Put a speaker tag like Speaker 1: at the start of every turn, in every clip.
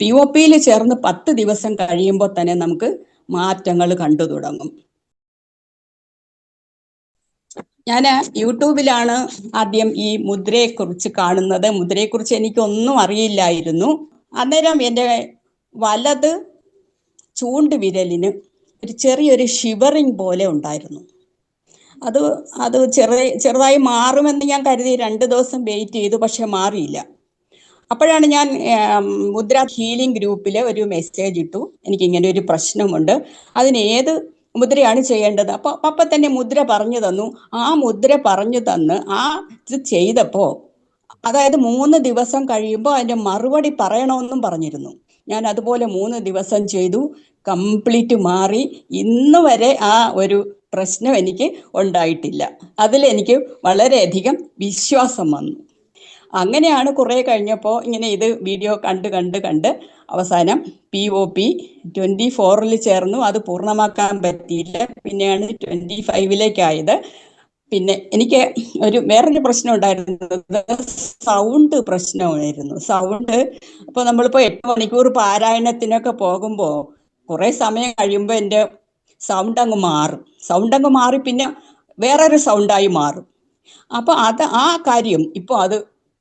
Speaker 1: P O പിയിൽ ചേർന്ന് പത്ത് ദിവസം കഴിയുമ്പോൾ തന്നെ നമുക്ക് മാറ്റങ്ങൾ കണ്ടു തുടങ്ങും. ഞാൻ യൂട്യൂബിലാണ് ആദ്യം ഈ മുദ്രയെക്കുറിച്ച് കാണുന്നത്. മുദ്രയെക്കുറിച്ച് എനിക്കൊന്നും അറിയില്ലായിരുന്നു. അന്നേരം എന്റെ വലത് ചൂണ്ടുവിരലിന് ഒരു ചെറിയൊരു ഷിവറിങ് പോലെ ഉണ്ടായിരുന്നു. അത് അത് ചെറു ചെറുതായി മാറുമെന്ന് ഞാൻ കരുതി. രണ്ട് ദിവസം വെയിറ്റ് ചെയ്തു പക്ഷെ മാറിയില്ല. അപ്പോഴാണ് ഞാൻ മുദ്ര ഹീലിംഗ് ഗ്രൂപ്പിൽ ഒരു മെസ്സേജ് ഇട്ടു. എനിക്ക് ഇങ്ങനെ ഒരു പ്രശ്നമുണ്ട്. അതിന് ഏത് മുദ്രയാണ് ചെയ്യേണ്ടത്? അപ്പോൾ പപ്പ തന്നെ മുദ്ര പറഞ്ഞു തന്നു. ആ മുദ്ര പറഞ്ഞു തന്ന് ആ ഇത് ചെയ്തപ്പോൾ അതായത് മൂന്ന് ദിവസം കഴിയുമ്പോൾ അതിന്റെ മറുപടി പറയണമെന്നും പറഞ്ഞിരുന്നു. ഞാൻ അതുപോലെ മൂന്ന് ദിവസം ചെയ്തു. കംപ്ലീറ്റ് മാറി. ഇന്ന് വരെ ആ ഒരു പ്രശ്നം എനിക്ക് ഉണ്ടായിട്ടില്ല. അതിൽ എനിക്ക് വളരെയധികം വിശ്വാസം വന്നു. അങ്ങനെയാണ് കുറേ കഴിഞ്ഞപ്പോൾ ഇങ്ങനെ ഇത് വീഡിയോ കണ്ട് കണ്ട് കണ്ട് അവസാനം പി ഒ പി ട്വന്റി ഫോറിൽ ചേർന്നു. അത് പൂർണമാക്കാൻ പറ്റിയില്ല. പിന്നെയാണ് ട്വന്റി ഫൈവിലേക്കായത് പിന്നെ എനിക്ക് ഒരു വേറൊരു പ്രശ്നം ഉണ്ടായിരുന്നത് സൗണ്ട് പ്രശ്നമായിരുന്നു. സൗണ്ട് ഇപ്പോൾ നമ്മളിപ്പോൾ എട്ട് മണിക്കൂർ പാരായണത്തിനൊക്കെ പോകുമ്പോൾ കുറേ സമയം കഴിയുമ്പോൾ എന്റെ സൗണ്ട് അങ്ങ് മാറും. സൗണ്ട് അങ്ങ് മാറി പിന്നെ വേറൊരു സൗണ്ടായി മാറും. അപ്പോൾ അത് ആ കാര്യം ഇപ്പോൾ അത്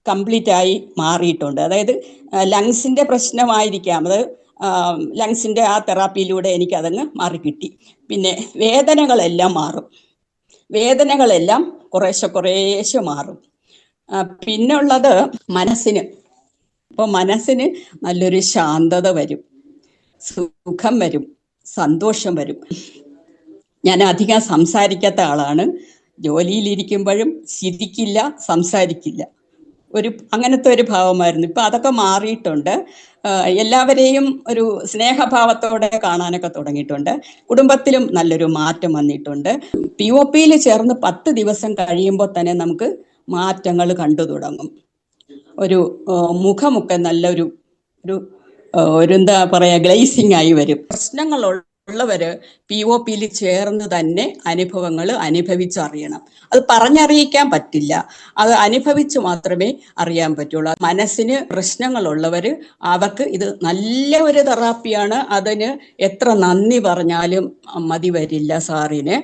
Speaker 1: കംപ്ലീറ്റ് ആയി മാറിയിട്ടുണ്ട്. അതായത് ലങ്സിന്റെ പ്രശ്നമായിരിക്കാം. അത് ലങ്സിന്റെ ആ തെറാപ്പിയിലൂടെ എനിക്ക് അതങ്ങ് മാറിക്കിട്ടി. പിന്നെ വേദനകളെല്ലാം മാറും. വേദനകളെല്ലാം കുറേശ്ശെ കുറേശ്ശെ മാറും. പിന്നുള്ളത് മനസ്സിന്. ഇപ്പോൾ മനസ്സിന് നല്ലൊരു ശാന്തത വരും. സുഖം വരും. സന്തോഷം വരും. ഞാൻ അധികം സംസാരിക്കാത്ത ആളാണ്. ജോലിയിലിരിക്കുമ്പോഴും ചിരിക്കില്ല സംസാരിക്കില്ല. ഒരു അങ്ങനത്തെ ഒരു ഭാവമായിരുന്നു. ഇപ്പൊ അതൊക്കെ മാറിയിട്ടുണ്ട്. എല്ലാവരെയും ഒരു സ്നേഹഭാവത്തോടെ കാണാനൊക്കെ തുടങ്ങിയിട്ടുണ്ട്. കുടുംബത്തിലും നല്ലൊരു മാറ്റം വന്നിട്ടുണ്ട്. പി ഒ പിയിൽ ചേർന്ന് പത്ത് ദിവസം കഴിയുമ്പോൾ തന്നെ നമുക്ക് മാറ്റങ്ങൾ കണ്ടു തുടങ്ങും. ഒരു മുഖമൊക്കെ നല്ലൊരു ഒരു ഒരു എന്താ പറയാ ഗ്ലേസിംഗ് ആയി വരും. പ്രശ്നങ്ങൾ ഉള്ളവര് പി ഒ പിയിൽ ചേർന്ന് തന്നെ അനുഭവങ്ങൾ അനുഭവിച്ചറിയണം. അത് പറഞ്ഞറിയിക്കാൻ പറ്റില്ല. അത് അനുഭവിച്ച് മാത്രമേ അറിയാൻ പറ്റുള്ളൂ. മനസ്സിന് പ്രശ്നങ്ങളുള്ളവർ അവർക്ക് ഇത് നല്ല ഒരു തെറാപ്പിയാണ്. അതിന് എത്ര നന്ദി പറഞ്ഞാലും മതി വരില്ല സാറിന്.